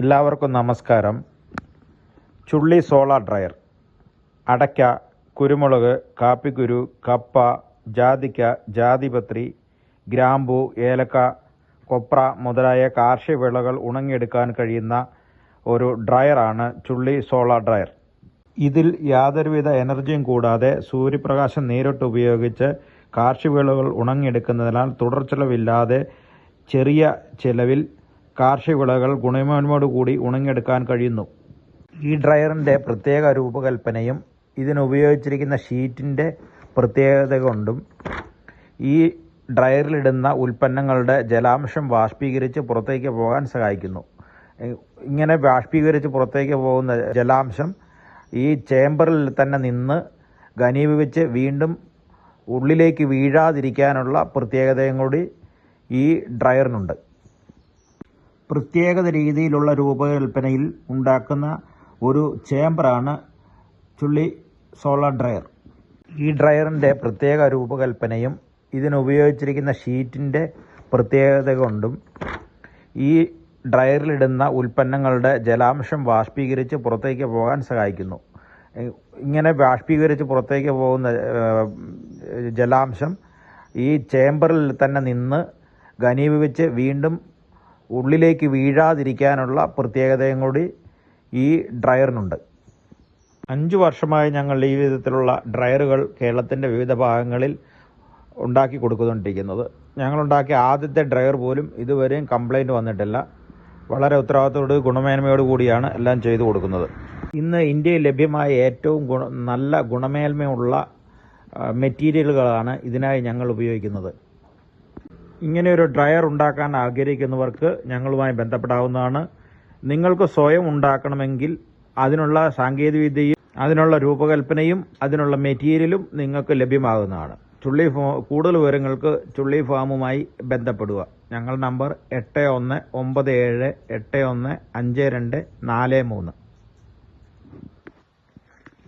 എല്ലാവർക്കും നമസ്കാരം. Chulli solar dryer. അടയ്ക്ക കുരുമുളക് കാപ്പിക്കുരു കപ്പ ജാതിക്ക ജാതിപത്രി ഗ്രാമ്പു ഏലക്ക കൊപ്ര മുതലായ കാർഷിക വിളകൾ ഉണങ്ങിയെടുക്കാൻ കഴിയുന്ന ഒരു ഡ്രയറാണ് ചുള്ളി സോളാർ ഡ്രയർ. ഇതിൽ യാതൊരുവിധ എനർജിയും കൂടാതെ സൂര്യപ്രകാശം നേരിട്ട് ഉപയോഗിച്ച് കാർഷിക വിളകൾ ഉണങ്ങിയെടുക്കുന്നതിനാൽ തുടർച്ചെലവില്ലാതെ ചെറിയ ചെലവിൽ കാർഷിക വിളകൾ ഗുണമേന്മയോടുകൂടി ഉണങ്ങിയെടുക്കാൻ കഴിയുന്നു. ഈ ഡ്രയറിന്റെ പ്രത്യേക രൂപകൽപ്പനയും ഇതിനുപയോഗിച്ചിരിക്കുന്ന ഷീറ്റിന്റെ പ്രത്യേകത കൊണ്ടും ഈ ഡ്രയറിലിടുന്ന ഉൽപ്പന്നങ്ങളുടെ ജലാംശം ബാഷ്പീകരിച്ച് പുറത്തേക്ക് പോകാൻ സഹായിക്കുന്നു. ഇങ്ങനെ ബാഷ്പീകരിച്ച് പുറത്തേക്ക് പോകുന്ന ജലാംശം ഈ ചേമ്പറിൽ തന്നെ നിന്ന് ഘനീഭവിച്ച് വീണ്ടും ഉള്ളിലേക്ക് വീഴാതിരിക്കാനുള്ള പ്രത്യേകതയും കൂടി ഈ ഡ്രയറിനുണ്ട്. പ്രത്യേകത രീതിയിലുള്ള രൂപകൽപ്പനയിൽ ഉണ്ടാക്കുന്ന ഒരു ചേംബറാണ് ചുള്ളി സോളാർ ഡ്രയർ. ഈ ഡ്രയറിന്റെ പ്രത്യേക രൂപകൽപ്പനയും ഇതിനുപയോഗിച്ചിരിക്കുന്ന ഷീറ്റിന്റെ പ്രത്യേകത കൊണ്ടും ഈ ഡ്രയറിലിടുന്ന ഉൽപ്പന്നങ്ങളുടെ ജലാംശം ബാഷ്പീകരിച്ച് പുറത്തേക്ക് പോകാൻ സഹായിക്കുന്നു. ഇങ്ങനെ ബാഷ്പീകരിച്ച് പുറത്തേക്ക് പോകുന്ന ജലാംശം ഈ ചേംബറിൽ തന്നെ നിന്ന് ഘനീഭവിച്ച് വീണ്ടും ഉള്ളിലേക്ക് വീഴാതിരിക്കാനുള്ള പ്രത്യേകതയും കൂടി ഈ ഡ്രയറിനുണ്ട്. അഞ്ച് വർഷമായി ഞങ്ങൾ ഈ വിധത്തിലുള്ള ഡ്രയറുകൾ കേരളത്തിന്റെ വിവിധ ഭാഗങ്ങളിൽ ഉണ്ടാക്കി കൊടുക്കുന്നുണ്ടിരിക്കുന്നത് ഞങ്ങളുണ്ടാക്കിയ ആദ്യത്തെ ഡ്രയർ പോലും ഇതുവരെയും കംപ്ലൈന്റ് വന്നിട്ടില്ല. വളരെ ഉത്തരവാദിത്തോട് ഗുണമേന്മയോട് കൂടിയാണ് എല്ലാം ചെയ്തു കൊടുക്കുന്നത്. ഇന്ന് ഇന്ത്യയിൽ ലഭ്യമായ ഏറ്റവും ഗുണ നല്ല ഗുണമേന്മയുള്ള മെറ്റീരിയലുകളാണ് ഇതിനായി ഞങ്ങൾ ഉപയോഗിക്കുന്നത്. ഇങ്ങനെ ഒരു ഡ്രയർ ഉണ്ടാക്കാൻ ആഗ്രഹിക്കുന്നവർക്ക് ഞങ്ങളുമായി ബന്ധപ്പെടാവുന്നതാണ്. നിങ്ങൾക്ക് സ്വയം ഉണ്ടാക്കണമെങ്കിൽ അതിനുള്ള സാങ്കേതികവിദ്യയും അതിനുള്ള രൂപകൽപ്പനയും അതിനുള്ള മെറ്റീരിയലും നിങ്ങൾക്ക് ലഭ്യമാകുന്നതാണ്. ചുള്ളി കൂടുതൽ വിവരങ്ങൾക്ക് ചുള്ളി ഫാമുമായി ബന്ധപ്പെടുക. ഞങ്ങളുടെ നമ്പർ എട്ട് ഒന്ന് ഒമ്പത് ഏഴ് എട്ട് ഒന്ന് അഞ്ച് രണ്ട് നാല് മൂന്ന്.